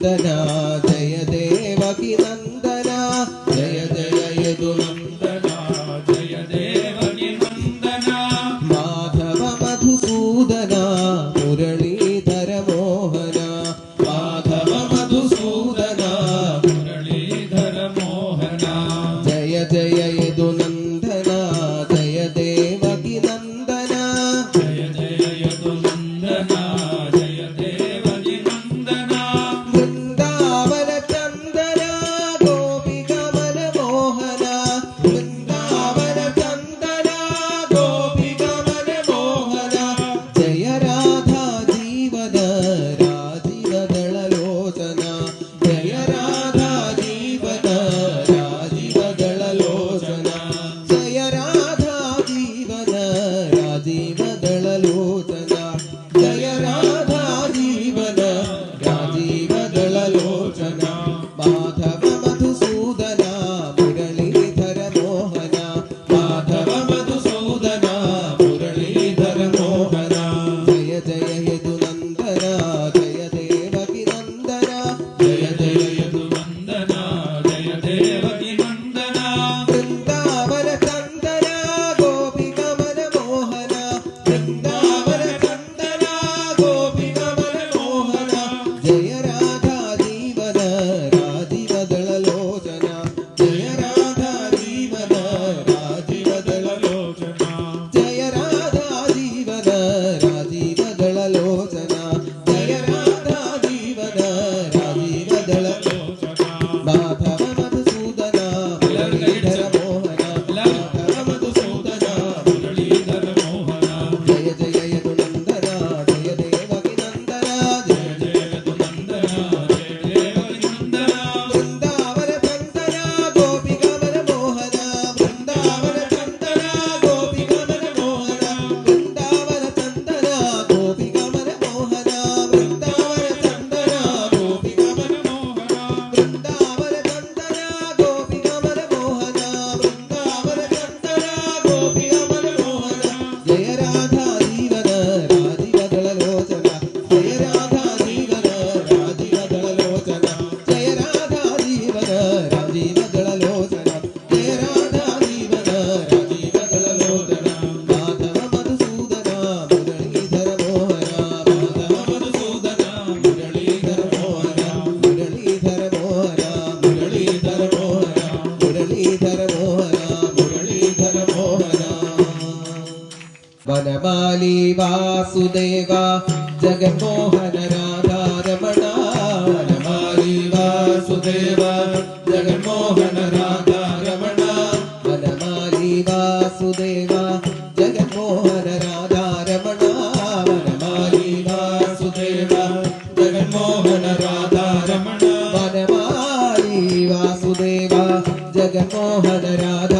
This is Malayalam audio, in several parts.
നന്ദന ജയ ദേവകി നന്ദന ജയ ജയ യദു നന്ദന ജയ ദേവകി നന്ദന. മാധവ മധുസൂദന മുരളീധര മോഹന. वनमाली वासुदेवा जगन्मोहन राधा रमणा वनमाली वासुदेवा जगन्मोहन राधा रमणा वनमाली वासुदेवा जगन्मोहन राधा रमणा वनमाली वासुदेवा जगन्मोहन राधा रमणा वनमाली वासुदेवा जगमोहन राधा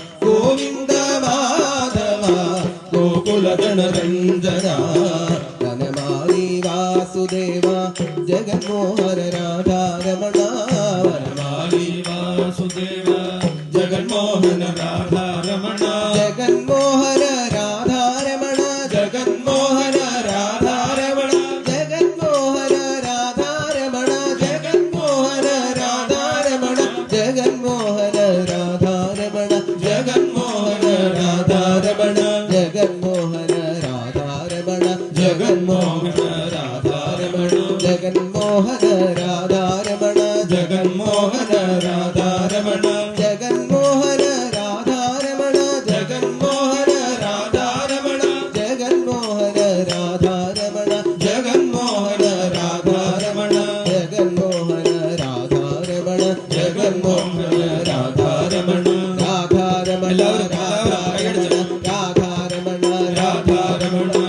राधा रमण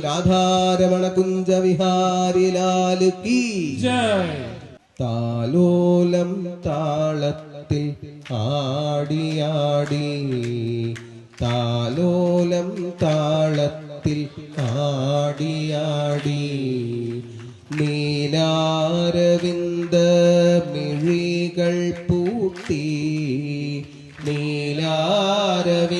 ഗാധാരമണ കുഞ്ച വിഹാരിലാൽ താലോലം താളത്തിൽ ആടിയാടി താലോലം താളത്തിൽ ആടിയാടി നീലാരവിന്ദ മിഴികൾ പൂട്ടി. നീലാരവി